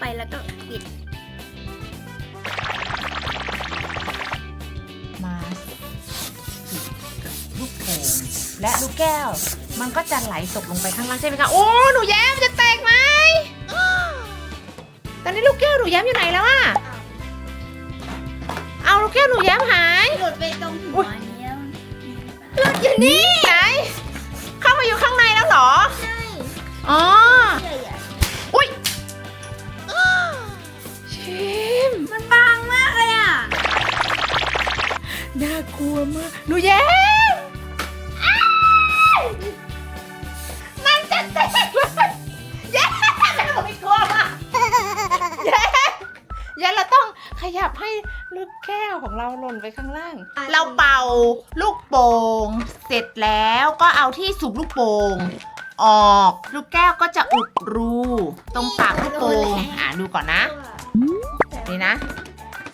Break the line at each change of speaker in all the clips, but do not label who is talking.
ไป
แล้วก็ปิด
มาติดกับลูกโป่งและลูกแก้ว มันก็จะไหลตกลงไปข้างล่างใช่ไหมคะ โอ้ หนูแย้มจะแตกไหม ตอนนี้ลูกแก้วหนูแย้มอยู่ไหนแล้วอะเอาลูกแก้วหนูแย้มหาย
หลุดไปตรงหัวนี้แล้ว
หลุดอยู่นี่ไหนเข้ามาอยู่ข้างในแล้วเหรอ
ใช่
อ๋อ ชิม
ๆมันบางมากเลยอะ
น่ากลัวมากหนูแย้มมันจะตกเลยแย้มไม่กลัวมากแย้มแย้มเราต้องขยับให้ลูกแก้วของเราหล่นไปข้างล่าง เราเป่าลูกโป่งเสร็จแล้วก็เอาที่สูบลูกโป่งออก ลูกแก้วก็จะอุดรู ตรงปากลูกโป่งอ่าดูก่อนนะ นี่นะ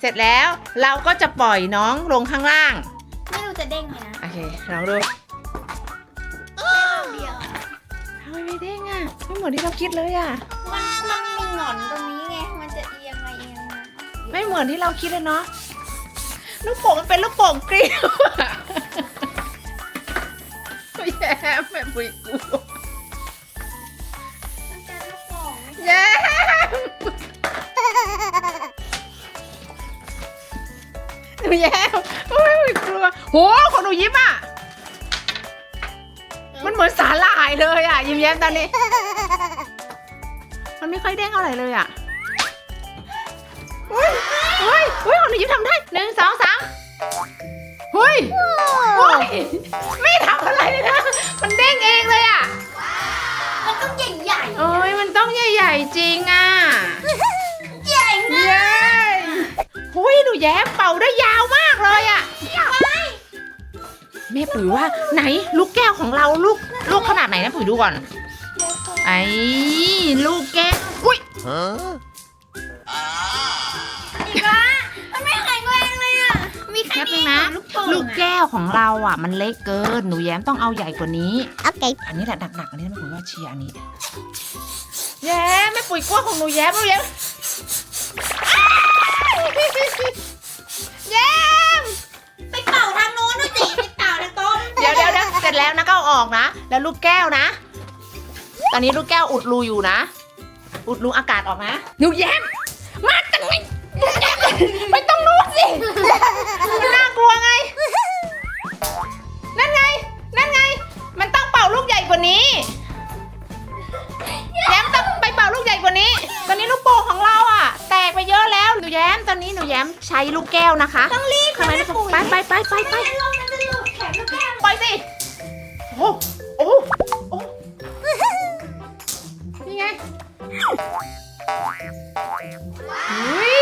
เสร็จแล้วเราก็จะปล่อยน้องลงข้างล่าง
ไม่รู้จะเด้งไหมนะ
โอเคลองดู
เดียวอะ
ทำไมไม่เด้งอะไม่เหมือนที่เราคิดเลยอะ
มันมันมีหงอนตรงนี้ไง มันจะเอียงมาเอียงมา
ไม่เหมือนที่เราคิดเลยเนาะลูกโป่งมันเป็นลูกโป่งกรียวอะไม่แย่แม่ปุยกู แย่โอ้ยกลัวโหคนหนูยิ้มอะ มันเหมือนสาหร่ายเลยอะ ยิ้มแย้มตอนนี้ มันไม่ค่อยเด้งอะไรเลยอะอุ้ยอุ้ยอุ้ยของหนูยิ้มทำได้หนึ่งสองสามหุ้ยหุ้ยไม่ทำอะไรเลยนะ มันเด้งเองเลยอะ
มันต้องใหญ่
โอ้ยมันต้องใหญ่ ๆ จริงอะ
หุ้
ยหนูแย้มเป่าได้ยาวมากเลยอะแม่ปุ๋ยว่าไหนลูกแก้วของเราลูกลูกขนาดไหนนะปุ๋ยดูก่อน ไอ้ลูกแก้วอุ้ย
อีกแล้วมันไม่แข็งแรงเลยอะ มีแค่
แป๊บนึ
นี้
งนะ
ลูกโป่ง
ลูก
อะ
แก้วของเราอะ มันเล็กเกินหนูแย้มต้องเอาใหญ่กว่านี้
โอเค
อันนี้แหละหนักๆอันนี้แม่ปุ๋ยว่าเชียร์อันนี้ แย้มแม่ปุ๋ยกลัวของหนูแย้มหนูแย้มอ้ายแย้ม
ไปเป่าทางโน้นดูสิไปเป่าทางโต๊ะ
เดี๋ยวเดี๋ยวเดี๋ยวเสร็จแล้วนะก็เอาออกนะ แล้วลูกแก้วนะ ตอนนี้ลูกแก้วอุดรูอยู่นะ อุดรูอากาศออกนะหนูแย้มมาจังไงหนูแย้มไม่ต้องรู้สิมันน่ากลัวไง นั่นไง นั่นไง มันต้องเป่าลูกใหญ่กว่านี้ แย้มต้องไปเป่าลูกใหญ่กว่านี้ หนูแย้มตอนนี้หนูแย้มใช้ลูกแก้วนะคะ
ต้องรีบ
ข้างในลูกโป่งไปไปไปไปไป
ลงมันจะหลุดแขนลูกแก้ว
ปล่อยสิ โอ้โอ้โอ้นี่ไงอุ้ย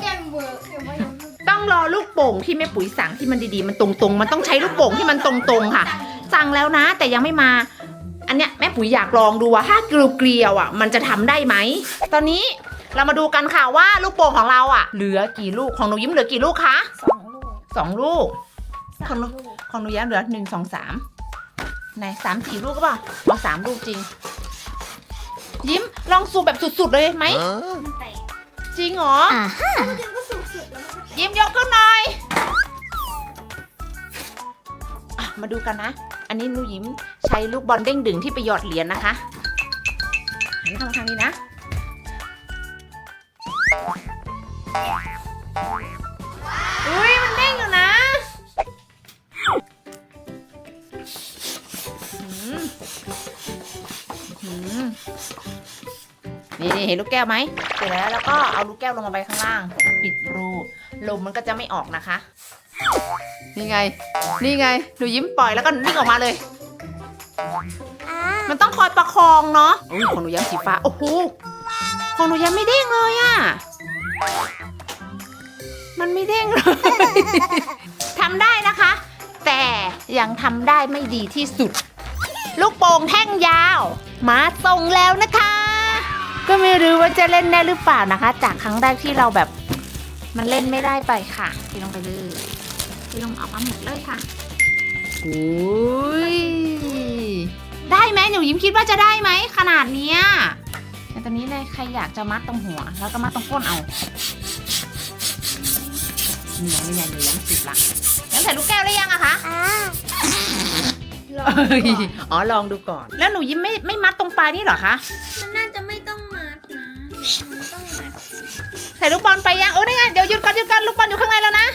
เต็มเวิร์กเดี๋ยวมาดู
ต้องรอลูกโป่งที่แม่ปุ๋ยสั่งที่มันดีๆ มันตรงๆ มันต้องใช้ลูกโป่งที่มันตรงๆค่ะ สั่งแล้วนะ แต่ยังไม่มา อันเนี้ยแม่ปุ๋ยอยากลองดูว่าถ้าเกลียวๆอะ มันจะทำได้ไหม ตอนนี้ เรามาดูกันค่ะว่าลูกโป่งของเราอะ เหลือกี่ลูกของหนูยิ้มเหลือกี่ลูกคะ
สองลูก
สองลูก
สามลูก
ของหนูแย้มเหลือหนึ่งสองสามไหนสามสี่ลูกก็เปล่าเอาสามลูกจริง ยิ้มลองสูบแบบสุดๆเลยไหม
มันแตก
จริงเหรอ
มันก็สุกสุดแล้วมันก็
ยิ้มยกขึ้นหน่อยอะมาดูกันนะ อันนี้หนูยิ้มใช้ลูกบอลเด้งดึงที่ไปหยอดเหรียญนะคะหันเข้ามาทางนี้นะ อุ้ยมันเด้งอยู่นะหืมหืมนี่นี่เห็นลูกแก้วไหมเสร็จแล้วแล้วก็เอาลูกแก้วลงมาไปข้างล่าง ปิดรูลมมันก็จะไม่ออกนะคะ นี่ไง นี่ไงหนูยิ้มปล่อยแล้วก็นิ่งออกมาเลย
อ่า
มันต้องคอยประคองเนาะอุ้ยของหนูแย้มสีฟ้า โอ้โห ของหนูแย้มไม่เด้งเลยอะ มันไม่เด้งเลย ทำได้นะคะ แต่ยังทำได้ไม่ดีที่สุด ลูกโป่งแท่งยาว มาส่งแล้วนะคะ ก็ไม่รู้ว่าจะเล่นได้หรือเปล่านะคะ จากครั้งแรกที่เราแบบมันเล่นไม่ได้ไปค่ะที่ลงไปเลยที่ลงเอามาหมดเลยค่ะอุ้ยยิ้มคิดว่าจะได้ไหมขนาดเนี้ย แต่ตอนนี้เลยใครอยากจะมัดตรงหัว แล้วก็มัดตรงก้นเอานี่ไงนี่ไงหนูยิ้มสิบละงั้นใส่ลูกแก้วได้ยังอะคะ
อ่าลอง
เอ้ย
ก่อน
อ๋อลองดูก่อน แล้วหนูยิ้มไม่ไม่มัดตรงปลายนี่เหรอคะ
มันน่าจะไม่ต้องมัดนะมันต้องมัด
ใส่ลูกบอลไปยังโอ้นี่ไงเดี๋ยวหยุดก่อนหยุดก่อนลูกบอลอยู่ข้างในแล้วนะ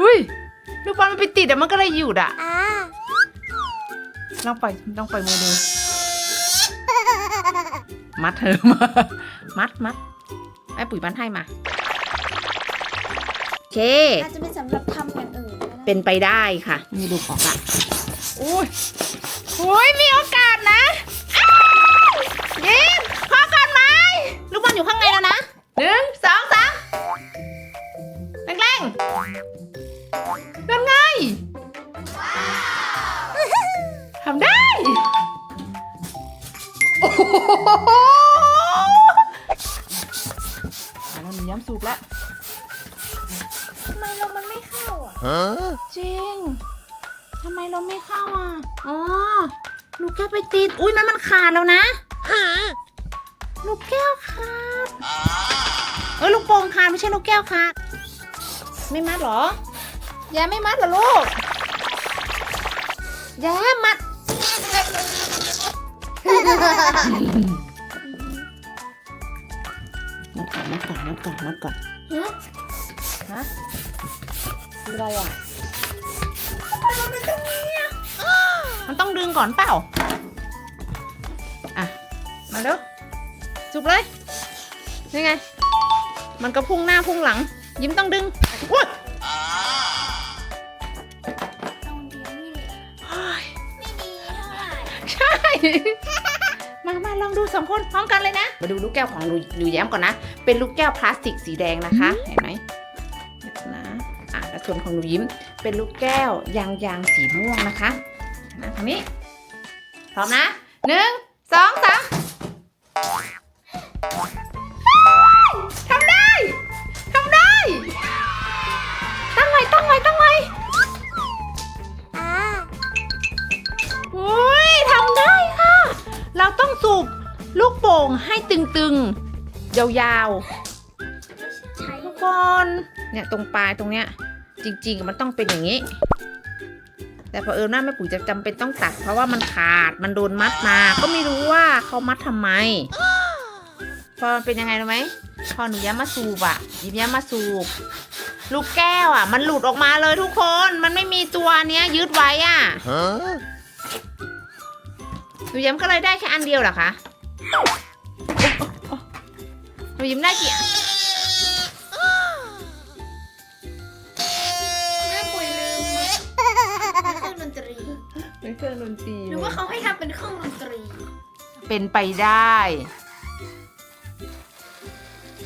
อุ้ยลูกบอลมันไปติดอะมันก็เลยหยุดอะ
อ่า
ลองปล่อยลองปล่อยมือดู มัดเธอมา มัดมัดไอ้ปุ๋ยมัดให้มาโอเค
อาจจะเป็นสำหรับทำอย่างอื่นก็ได้
เป็นไปได้ค่ะ มีดูออกละอุ้ยอุ้ยมีโอกาส โอ้โหอะแล้วหนูย้ำสุกแล้ว
ทำไมเรามันไม่เข้าอะ
จริง ทำไมเราไม่เข้าอะ อ๋อ ลูกแก้วไปติด อุ้ยมันมันขาดแล้วนะ ลูกแก้วขาด เออลูกโป่งขาดไม่ใช่ลูกแก้วขาด ไม่มัดเหรอ แย่ไม่มัดเหรอลูก แย่มัด มัดก่อนมัดก่อนมัดก่อนมัดก่อน
ฮะ
ฮะคืออะไรอะมันต้องดึงก่อนเปล่า อะ มาเร็วจุบเลยนี่ไง มันก็พุ่งหน้าพุ่งหลัง ยิ้มต้องดึงอุ๊ย
ต้องดีนี่แหละ
เฮ้ย
ไม่ดีเท่าไหร่
ใช่มามา ลองดูสองคนพร้อมกันเลยนะ มาดูลูกแก้วของหนูหนูแย้มก่อนนะ เป็นลูกแก้วพลาสติกสีแดงนะคะ เห็นไหมนะอะแล้วส่วนของหนูยิ้ม เป็นลูกแก้วยางยางสีม่วงนะคะนะทางนี้ พร้อมนะหนึ่งสองสาม ต้
อ
งสูบลูกโป่งให้ตึงๆ ยาวๆ
ใช้
ทุกคน เนี่ยตรงปลายตรงเนี้ย จริงๆมันต้องเป็นอย่างนี้ แต่พอเผอิญว่าแม่ปุ๋ยจะจำเป็นต้องตัด เพราะว่ามันขาดมันโดนมัดมา ก็ไม่รู้ว่าเขามัดทำไม พอมันเป็นยังไงรู้ไหมพอหนูย้ำมาสูบอะหยิบย้ำมาสูบ ลูกแก้วอะมันหลุดออกมาเลยทุกคน มันไม่มีตัวเนี้ยยึดไว้อะ หนูย้ำก็เลยได้แค่อันเดียวเหรอคะหนูยิ้มได้กี่อัน
แม่ปุ๋ยลืมเครื่องดนตรี
เป็นเครื่องดนตรี
หรือว่าเขาให้ทำเป็นเครื่องดนตรี
เป็นไปได้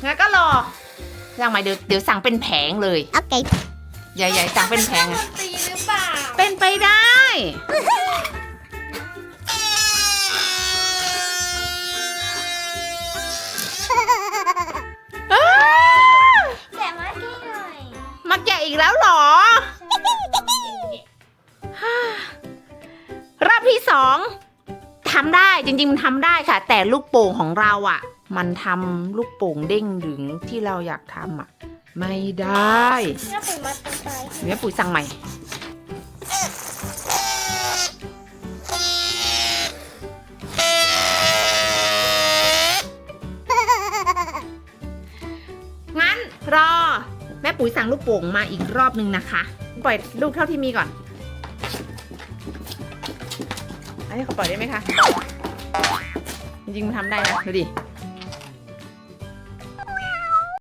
งั้นก็รอสั่งใหม่เดี๋ยวเดี๋ยวสั่งเป็นแผงเลย
โอเค
ใหญ่ๆสั่งเป็นแผง
ด
อะ
นตรีหรือเปล่า
เป็นไปได้ ทำได้จริงๆมันทำได้ค่ะ แต่ลูกโป่งของเราอะ มันทำลูกโป่งเด้งดึงที่เราอยากทำอะ ไม่ได้
แม่ปุ๋ยมัดตรงไป
เดี๋ยวปุ๋ยสั่งใหม่ งั้นรอ แม่ปุ๋ยสั่งลูกโป่งมาอีกรอบนึงนะคะ ปล่อยลูกเท่าที่มีก่อน ให้เขาปล่อยได้ไหมคะ จริงๆมันทำได้นะ ดูดิ